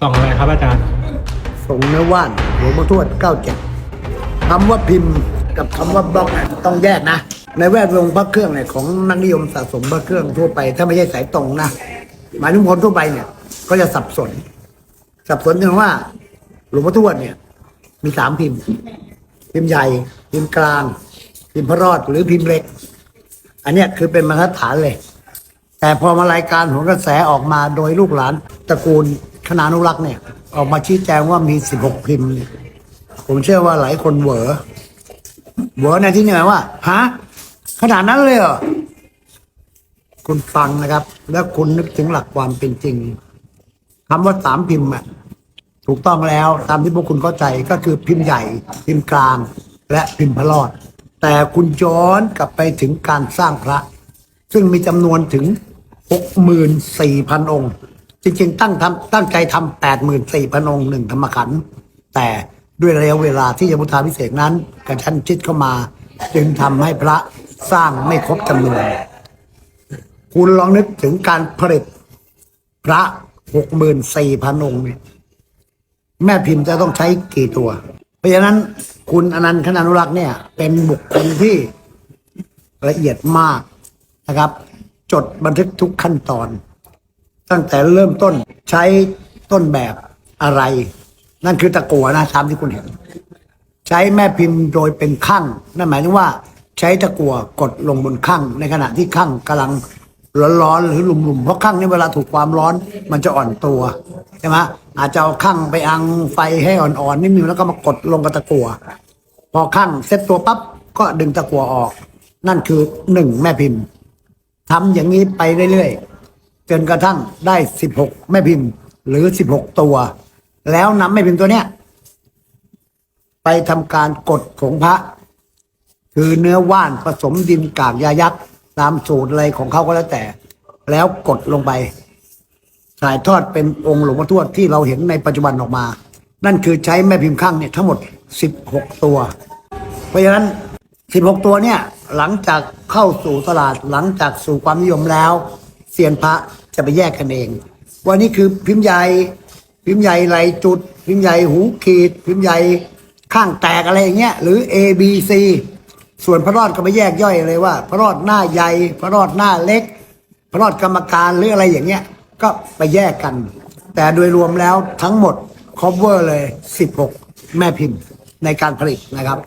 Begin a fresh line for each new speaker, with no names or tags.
ส่องอะไรครับอาจารย์
ส่งเนื้อว่านหลวงพ่อทวดเก้าเจ็ดคำว่าพิมพ์กับคำว่าบล็อกต้องแยกนะ ในแวดวงพระเครื่องเนี่ยของนักนิยมสะสมพระเครื่องทั่วไป ถ้าไม่ใช่สายตรงนะหมายถึงคนทั่วไปเนี่ย ก็จะสับสน สับสนถึงว่า หลวงพ่อทวดเนี่ย มีสามพิมพ์ พิมพ์ใหญ่ พิมพ์กลาง พิมพ์พระรอดหรือพิมพ์เล็ก อันเนี้ยคือเป็นมาตรฐานเลย แต่พอมารายการของกระแสออกมาโดยลูกหลานตระกูล คณานุรักษ์เนี่ยออกมาชี้แจงว่ามี 16 พิมพ์เนี่ยผมเชื่อว่าหลายคนเหวอเหวอในที่นี้หมายว่าฮะขนาดนั้นเลยเหรอคุณฟังนะครับ แล้วคุณนึกถึงหลักความเป็นจริงคำว่าสามพิมพ์อะถูกต้องแล้วตามที่พวกคุณเข้าใจก็คือพิมพ์ใหญ่ พิมพ์กลาง และพิมพ์พระรอด แต่คุณย้อนกลับไปถึงการสร้างพระ ซึ่งมีจำนวนถึง 64,000 องค์ จริง ๆ ตั้งทำตั้งใจทำ84,000องค์หนึ่งธรรมขันธ์แต่ด้วยระยะเวลาที่ยมุทาพิเศษนั้นกระชั้นชิดเข้ามา จึงทำให้พระสร้างไม่ครบจำนวนคุณลองนึกถึงการผลิตพระ64,000องค์เนี่ยแม่พิมพ์จะต้องใช้กี่ตัว เพราะฉะนั้นคุณอนันต์คณานุรักษ์เนี่ย เป็นบุคคลที่ละเอียดมากนะครับ จดบันทึกทุกขั้นตอน ตั้งแต่เริ่มต้นใช้ต้นแบบอะไร นั่นคือตะกัวนะตามที่คุณเห็น ใช้แม่พิมพ์โดยเป็นข้างนั่นหมายถึงว่า ใช้ตะกัวกดลงบนข้างในขณะที่ข้างกำลังร้อนๆหรือลุ่มๆเพราะข้างนี่เวลาถูกความร้อนมันจะอ่อนตัวใช่ไหมอาจจะเอาข้างไปอังไฟให้อ่อนๆนิดนึงแล้วก็มากดลงกับตะกัวพอข้างเซ็ตตัวปั๊บก็ดึงตะกัวออก นั่นคือหนึ่งแม่พิมพ์ทำอย่างนี้ไปเรื่อยๆ จนกระทั่งได้สิบหกแม่พิมพ์ หรือสิบหกตัว แล้วนำแม่พิมพ์ตัวเนี้ย ไปทำการกดผงพระ คือเนื้อว่านผสมดินกากยายักษ์ตามสูตรอะไรของเขาก็แล้วแต่ แล้วกดลงไปถ่ายทอดเป็นองค์หลวงพ่อทวดที่เราเห็นในปัจจุบันออกมา นั่นคือใช้แม่พิมพ์ข้างเนี่ยทั้งหมด 16 ตัว เพราะฉะนั้น 16 ตัวเนี่ยหลังจากเข้าสู่ตลาดหลังจากสู่ความนิยมแล้ว ซียนพระจะไปแยกกันเอง ว่านี่คือพิมพ์ใหญ่พิมพ์ใหญ่ไหลจุด พิมพ์ใหญ่หูขีด พิมพ์ใหญ่ข้างแตกอะไรอย่างเงี้ยหรือ A B C ส่วนพระรอดก็ไปแยกย่อยเลยว่า พระรอดหน้าใหญ่พระรอดหน้าเล็ก พระรอดกรรมการหรืออะไรอย่างเงี้ย ก็ไปแยกกัน แต่โดยรวมแล้วทั้งหมด cover เลย 16 แม่พิมพ์ในการผลิตนะครับ